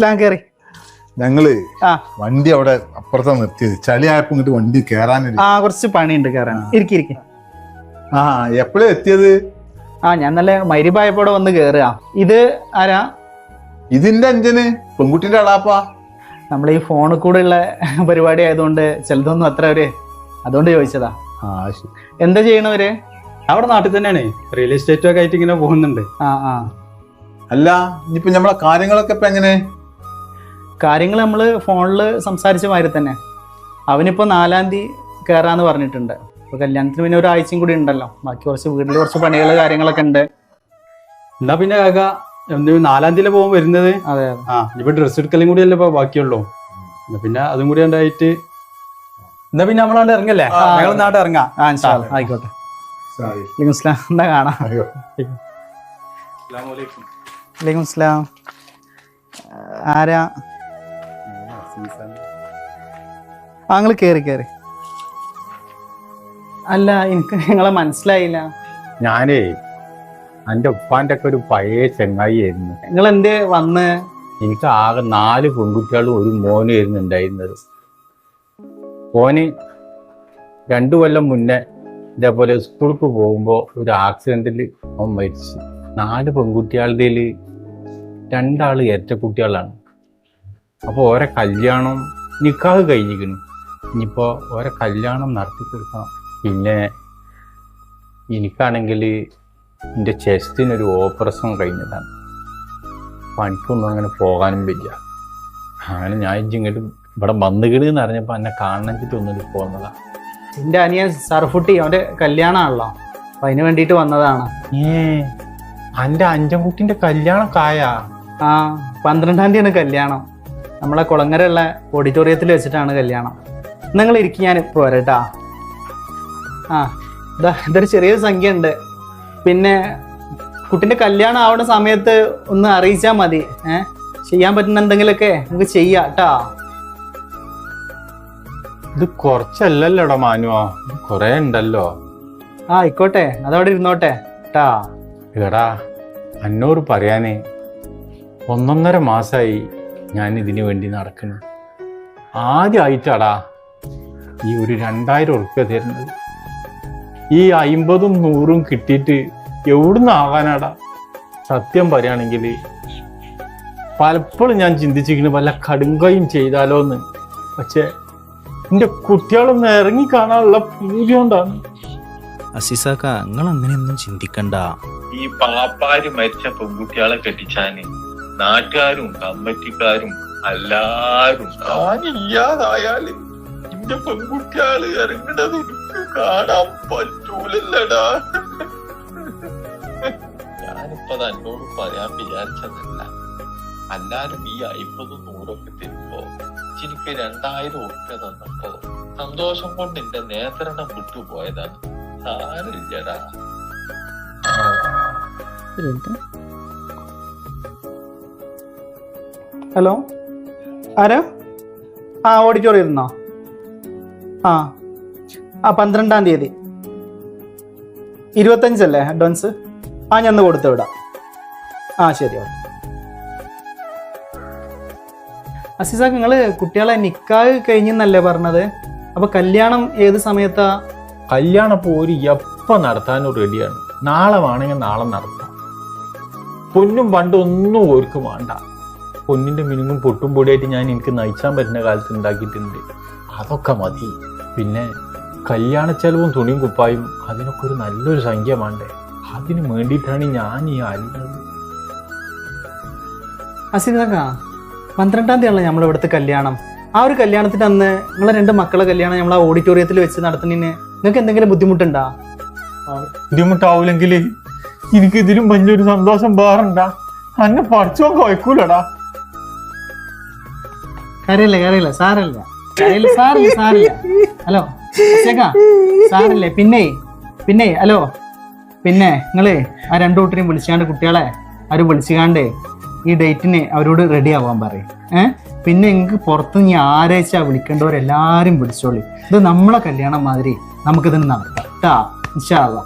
Slam കയറി ഞങ്ങൾ വണ്ടി അവിടെ അപ്പുറത്താ നിർത്തിയത്. ചളി ആയപ്പോ ഇങ്ങോട്ട് വണ്ടി കേറാൻ ആ കുറച്ച് പണിയുണ്ട് കേറാൻ. ഇരിക്കി ഇരിക്കി. ആ എപ്പോഴും എത്തിയത്? ആ ഞാൻ നല്ല മരിപ്പായപ്പോടെ വന്ന് കേറുക. ഇത് ആരാ? ഇതിന്റെ അഞ്ചന് പെൺകുട്ടിന്റെ അളാപ്പാ. നമ്മൾ ഈ ഫോണിൽ കൂടെ ഉള്ള പരിപാടി ആയതുകൊണ്ട് ചിലതൊന്നും അത്ര ഒരു അതുകൊണ്ട് ചോദിച്ചതാ. എന്താ ചെയ്യണവര്? അവിടെ നാട്ടിൽ തന്നെയാണ്. റിയൽ എസ്റ്റേറ്റ് ഒക്കെ ആയിട്ട് ഇങ്ങനെ പോകുന്നുണ്ട്. ആ ആ. അല്ല ഇനിയിപ്പോ നമ്മളെ കാര്യങ്ങളൊക്കെ ഇപ്പൊ എങ്ങനെ? കാര്യങ്ങൾ നമ്മൾ ഫോണിൽ സംസാരിച്ച മാതിരി തന്നെ. അവനിപ്പോൾ നാലാം തീയതി കയറാന്ന് പറഞ്ഞിട്ടുണ്ട്. അപ്പോൾ കല്യാണത്തിന് പിന്നെ ഒരാഴ്ചയും കൂടി ഉണ്ടല്ലോ. ബാക്കി കുറച്ച് വീട്ടിൽ കുറച്ച് പണികൾ കാര്യങ്ങളൊക്കെ ഉണ്ട്. എന്നാ പിന്നെ കാക്ക എന്ത് നാലാം തീയതി പോകും വരുന്നത്? അതെ അതെ. ആ ഇപ്പൊ ഡ്രസ്സ് എടുക്കലും കൂടി അല്ലേ ഇപ്പൊ ബാക്കിയുള്ളൂ? എന്നാ പിന്നെ അതും കൂടി ഉണ്ടായിട്ട് എന്നാ പിന്നെ നമ്മളാണ്ട് ഇറങ്ങല്ലേ. ഞങ്ങൾ നാട്ടിൽ ഇറങ്ങാം. ആ ഇൻഷാ അല്ലാ. ആയിക്കോട്ടെ. വലൈക്കും സ്ലാം എന്താ കാണാം. അയ്യോ. വലൈക്കും സ്ലാം ആരാ? നിങ്ങൾ കയറി കയറി അല്ല എനിക്ക് നിങ്ങളെ മനസ്സിലായില്ല. ഞാനേ എന്റെ ഉപ്പാന്റെ ഒക്കെ ഒരു പഴയ ചെങ്ങായി ആയിരുന്നു നിങ്ങൾ എന്തേ വന്ന്? എനിക്ക് ആകെ നാല് പെൺകുട്ടികളും ഒരു മോനും ആയിരുന്നു ഉണ്ടായിരുന്നത്. ഓന് രണ്ടു കൊല്ലം മുന്നേ ഇതേപോലെ സ്കൂൾക്ക് പോകുമ്പോൾ ഒരു ആക്സിഡന്റിൽ അവൻ മരിച്ചു. നാല് പെൺകുട്ടികളുടെ രണ്ടാൾ ഏറ്റക്കുട്ടികളാണ് കുട്ടികളാണ് അപ്പോൾ ഓരോ കല്യാണം നിക്കാഹ് കഴിഞ്ഞിരിക്കുന്നു. ഇനിയിപ്പോൾ ഓരോ കല്യാണം നടത്തി കൊടുക്കണം പിന്നെ എനിക്കാണെങ്കിൽ എന്റെ ചെസ്റ്റിനൊരു ഓപ്പറേഷൻ കഴിഞ്ഞതാണ്. പണിക്കൊന്നും അങ്ങനെ പോകാനും പറ്റില്ല. അങ്ങനെ ഞാൻ ഇങ്ങോട്ട് ഇവിടെ വന്നുകിട് എന്ന് അറിഞ്ഞപ്പോൾ എന്നെ കാണണമെന്നിട്ട് ഒന്നിട്ട് പോകുന്നതാണ് എന്റെ അനിയൻ സർഫുട്ടി അവന്റെ കല്യാണമാണല്ലോ. അപ്പം അതിന് വേണ്ടിയിട്ട് വന്നതാണ്. ഏ എന്റെ അഞ്ചൻകുട്ടിന്റെ കല്യാണം കായ ആ പന്ത്രണ്ടാം തീയതിയാണ് കല്യാണം. നമ്മളെ കുളങ്ങരയുള്ള ഓഡിറ്റോറിയത്തിൽ വെച്ചിട്ടാണ് കല്യാണം. നിങ്ങൾ ഇരിക്കും ഞാൻ പോരട്ടാ ആ ഇതാ ഇതൊരു ചെറിയൊരു സംഖ്യ ഉണ്ട് പിന്നെ കുട്ടിന്റെ കല്യാണം ആവുന്ന സമയത്ത് ഒന്ന് അറിയിച്ചാൽ മതി. ഏ ചെയ്യാൻ പറ്റുന്ന എന്തെങ്കിലുമൊക്കെ നമുക്ക് ചെയ്യാം കേട്ടാ ഇത് കുറച്ചല്ലല്ലോടാ മാനുവാ കുറേ ഉണ്ടല്ലോ. ആ ആയിക്കോട്ടെ. അതവിടെ ഇരുന്നോട്ടെ. കേട്ടാ എടാ അന്നോട് പറയാനേ. ഒന്നൊന്നര മാസമായി ഞാൻ ഇതിനു വേണ്ടി നടക്കുന്നു. ആദ്യമായിട്ടാടാ ഈ ഒരു രണ്ടായിരം ഉറുപ്പ്യ തരുന്നത്. ഈ അയിമ്പതും നൂറും കിട്ടിയിട്ട് എവിടുന്ന് ആകാനാടാ? സത്യം പറയുകയാണെങ്കിൽ പലപ്പോഴും ഞാൻ ചിന്തിച്ചിരിക്കുന്നു വല്ല കടുങ്കയും ചെയ്താലോ എന്ന് പക്ഷെ എന്റെ കുട്ടികളൊന്ന് ഇറങ്ങി കാണാനുള്ള പൂജ കൊണ്ടാണ്. അസിസാക്ക നിങ്ങൾ അങ്ങനെയൊന്നും ചിന്തിക്കണ്ട. ഈ പാപ്പാര് മരിച്ച പെൺകുട്ടികളെ കെട്ടിച്ചാന് നാട്ടുകാരും കമ്മറ്റിക്കാരും എല്ലാരും ഞാനില്ലാതായാൽ എന്റെ പെൺകുട്ടിയാൾ ഇറങ്ങണത് എനിക്ക് കാണാൻ പറ്റൂലല്ലടാ. ഞാനിപ്പോ തന്നോട് എന്നോട് പറയാൻ വിചാരിച്ചതല്ല. എല്ലാരും ഈ അയ്പതും നൂറൊക്കെ തരുമ്പോ എനിക്ക് രണ്ടായിരം ഒക്കെ തന്നപ്പോ സന്തോഷം കൊണ്ട് എന്റെ നേത്രണം വിട്ടുപോയതാണ്. ആരില്ലടാ ഹലോ ആരാ? ആ ഓഡിറ്റോറിയം ഇരുന്നോ ആ. ആ പന്ത്രണ്ടാം തീയതി. ഇരുപത്തഞ്ചല്ലേ അഡ്വാൻസ് ആ ഞാൻ കൊടുത്തു വിടാം. ആ ശരി ഓക്കെ. അസിസാക്ക് നിങ്ങൾ കുട്ടികളെ നിക്കാഹ് കഴിഞ്ഞെന്നല്ലേ പറഞ്ഞത്? അപ്പൊ കല്യാണം ഏത് സമയത്താ? കല്യാണം ഇപ്പോൾ ഒരു എപ്പോൾ നടത്താനും റെഡിയാണ് നാളെ വേണമെങ്കിൽ നാളെ നടത്താം. പൊന്നും പണ്ടൊന്നും ഒന്നും ഓർക്ക് വേണ്ട. പൊന്നിന്റെ മിനുങ്ങും പൊട്ടും പൊടിയായിട്ട് ഞാൻ എനിക്ക് നയിച്ചാൻ പറ്റുന്ന കാലത്ത് ഉണ്ടാക്കിയിട്ടുണ്ട്. അതൊക്കെ മതി. പിന്നെ കല്യാണ ചെലവും തുണിയും കുപ്പായും അതിനൊക്കെ ഒരു നല്ലൊരു സംഖ്യ വേണ്ടേ? അതിന് വേണ്ടിയിട്ടാണ് ഞാൻ ഈ അലിഞ്ഞത് അസിസാക്ക പന്ത്രണ്ടാം തീയതിയാണല്ലോ നമ്മൾ ഇവിടുത്തെ കല്യാണം? ആ ഒരു കല്യാണത്തിന് അന്ന് നിങ്ങളെ രണ്ട് മക്കളെ കല്യാണം നമ്മൾ ആ ഓഡിറ്റോറിയത്തിൽ വെച്ച് നടത്തുന്നതിന് നിങ്ങൾക്ക് എന്തെങ്കിലും ബുദ്ധിമുട്ടുണ്ടോ? ബുദ്ധിമുട്ടാവൂലെങ്കിൽ എനിക്ക് ഇതിലും വലിയൊരു സന്തോഷം വേറെ അന്നെ പഠിച്ചോ കുഴക്കൂലടാ കാര്യമില്ല കരയില്ല? സാരല്ല. കരയില്ല സാറില്ല സാറില്ല ഹലോ സാറില്ലേ പിന്നെ പിന്നെ ഹലോ. പിന്നെ നിങ്ങൾ ആ രണ്ടു കൂട്ടരെയും വിളിച്ചാണ്ട് കുട്ടികളെ അവർ വിളിച്ചുകാണ്ട് ഈ ഡേറ്റിന് അവരോട് റെഡി ആവാൻ പറയും. ഏ? പിന്നെ നിങ്ങൾക്ക് പുറത്ത് നീ ആരാഴ്ച വിളിക്കേണ്ടവരെല്ലാരും വിളിച്ചോളി. ഇത് നമ്മളെ കല്യാണം മാതിരി നമുക്കിതിന് നടത്താം. കേട്ടാ ഇൻഷാ അള്ളാ.